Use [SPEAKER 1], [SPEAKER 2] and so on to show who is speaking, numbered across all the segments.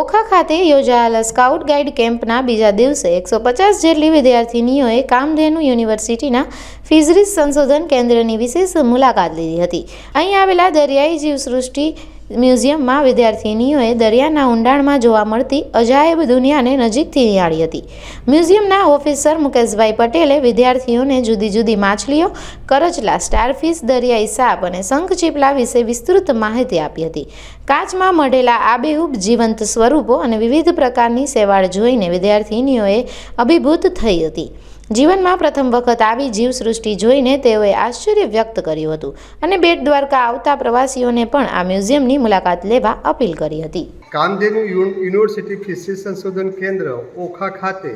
[SPEAKER 1] ઓખા ખાતે યોજાયેલા scout guide કેમ્પના બીજા દિવસે એકસો પચાસ જેટલી વિદ્યાર્થિનીઓએ કામધેનુ યુનિવર્સિટીના ફિઝરીઝ સંશોધન કેન્દ્રની વિશેષ મુલાકાત લીધી હતી. અહીં આવેલા દરિયાઈ જીવસૃષ્ટિ મ્યુઝિયમમાં વિદ્યાર્થિનીઓએ દરિયાના ઊંડાણમાં જોવા મળતી અજાયબ દુનિયાને નજીકથી નિહાળી હતી. મ્યુઝિયમના ઓફિસર મુકેશભાઈ પટેલે વિદ્યાર્થીઓને જુદી જુદી માછલીઓ, કરચલા, સ્ટારફિશ, દરિયાઈ સાપ અને શંખચીપલા વિશે વિસ્તૃત માહિતી આપી હતી. કાચમાં મઢેલા આબેહૂબ જીવંત સ્વરૂપો અને વિવિધ પ્રકારની સેવાળ જોઈને વિદ્યાર્થિનીઓએ અભિભૂત થઈ હતી. જીવનમાં પ્રથમ વખત આવી જીવસૃષ્ટિ જોઈને તેઓએ આશ્ચર્ય વ્યક્ત કર્યું હતું અને બેટ દ્વારકા આવતા પ્રવાસીઓને પણ આ મ્યુઝિયમની મુલાકાત લેવા અપીલ કરી હતી.
[SPEAKER 2] કામધેનુ યુનિવર્સિટી ફિશરી સંશોધન કેન્દ્ર, ઓખા ખાતે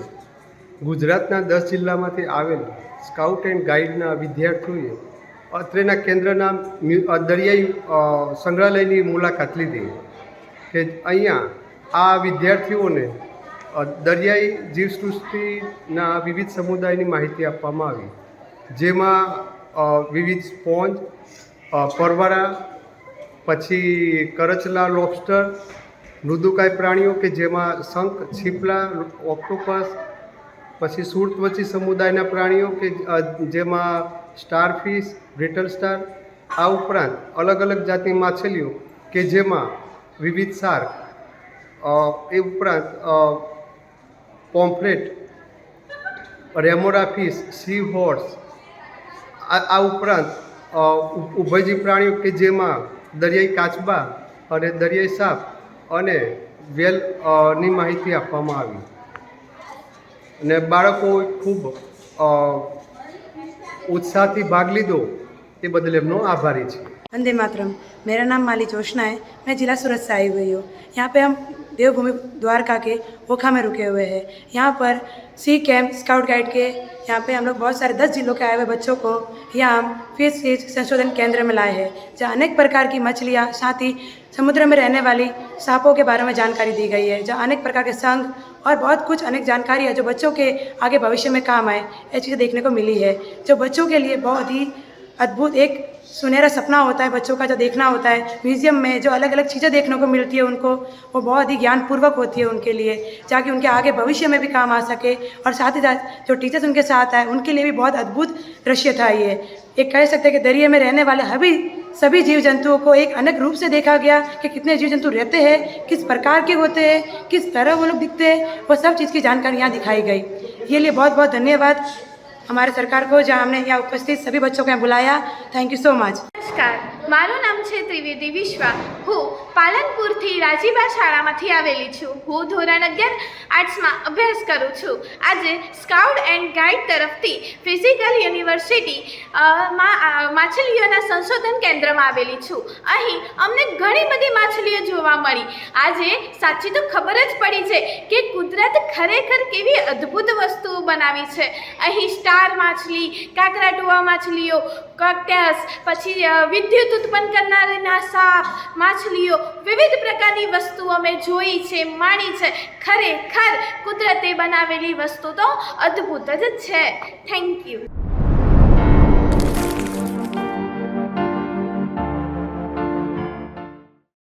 [SPEAKER 2] ગુજરાતના દસ જિલ્લામાંથી આવેલ સ્કાઉટ એન્ડ ગાઈડના વિદ્યાર્થીઓએ અત્રેના કેન્દ્રના દરિયાઈ સંગ્રહાલયની મુલાકાત લીધી કે અહીંયા આ વિદ્યાર્થીઓને દરિયાઈ જીવસૃષ્ટિના વિવિધ સમુદાયની માહિતી આપવામાં આવી. જેમાં વિવિધ સ્પોન્જ પરવારા, પછી કરચલા લોબસ્ટર, મૃદુકાય પ્રાણીઓ કે જેમાં શંખ, છીપલા, ઓક્ટોપસ, પછી સુરત્વચી સમુદાયના પ્રાણીઓ કે જેમાં સ્ટારફિશ, બ્રિટલ સ્ટાર, આ ઉપરાંત અલગ અલગ જાતની માછલીઓ કે જેમાં વિવિધ શાર્ક એ ઉપરાંત pomfret remora fish sea horse આ આ ઉપરાંત અ, ઉ- ઉભયજીવ પ્રાણીઓ કે જેમાં દરિયાઈ કાચબા અને દરિયાઈ સાપ અને વેલ અ, ની માહિતી આપવામાં આવી અને બાળકો ખૂબ અ, ઉત્સાહથી ભાગ લીધો એ બદલ એમનો આભારી છે
[SPEAKER 3] वंदे मातरम मेरा नाम माली जोशना है मैं जिला सूरत से आई हुई हूँ यहाँ पे हम देवभूमि द्वारका के ओखा में रुके हुए हैं। यहाँ पर सी कैंप स्काउट गाइड के यहाँ पे हम लोग बहुत सारे दस जिलों के आए हुए बच्चों को यहाँ हम फ़िश सीज संशोधन केंद्र में लाए हैं, जहाँ अनेक प्रकार की मछलियाँ, साथ ही समुद्र में रहने वाली सांपों के बारे में जानकारी दी गई है, जहाँ अनेक प्रकार के संघ और बहुत कुछ अनेक जानकारी है जो बच्चों के आगे भविष्य में काम आए ये चीज़ें देखने को मिली है, जो बच्चों के लिए बहुत ही अद्भुत एक सुनहरा सपना होता है, बच्चों का जो देखना होता है। म्यूज़ियम में जो अलग अलग चीज़ें देखने को मिलती है उनको, वो बहुत ही ज्ञानपूर्वक होती है उनके लिए ताकि उनके आगे भविष्य में भी काम आ सके। और साथ ही साथ जो टीचर्स उनके साथ आए, उनके लिए भी बहुत अद्भुत दृश्य था ये। एक कह सकते हैं कि दरिया में रहने वाले सभी सभी जीव जंतुओं को एक अलग रूप से देखा गया कि कितने जीव जंतु रहते हैं, किस प्रकार के होते हैं, किस तरह वो लोग दिखते हैं, वो सब चीज़ की जानकारी यहाँ दिखाई गई। ये लिए बहुत बहुत धन्यवाद। हमारे सरकार को जहाँ हमने यहाँ उपस्थित सभी बच्चों को यहाँ बुलाया थैंक यू सो मच
[SPEAKER 4] નમસ્કાર મારું નામ છે ત્રિવેદી વિશ્વા હું પાલનપુરથી રાજીબા શાળામાંથી આવેલી છું હું ધોરણ અગિયાર આર્ટ્સમાં અભ્યાસ કરું છું આજે સ્કાઉટ એન્ડ ગાઈડ તરફથી ફિઝિકલ યુનિવર્સિટી અ, માં અ, માછલીઓના સંશોધન કેન્દ્રમાં આવેલી છું. અહીં અમને ઘણી બધી માછલીઓ જોવા મળી. આજે સાચી તો ખબર જ પડી છે કે કુદરત ખરેખર કેવી અદ્ભુત વસ્તુઓ બનાવી છે. અહીં સ્ટાર માછલી કાકરાટુઆ માછલીઓ કક્ટસ પછી વિદ્યુત ઉત્પન્ન કરનારના સાપ, માછલીઓ, વિવિધ પ્રકારની વસ્તુઓ અમે જોઈ છે, માણી છે. ખરેખર કુદરતે બનાવેલી વસ્તુ તો અદ્ભુત જ છે. Thank you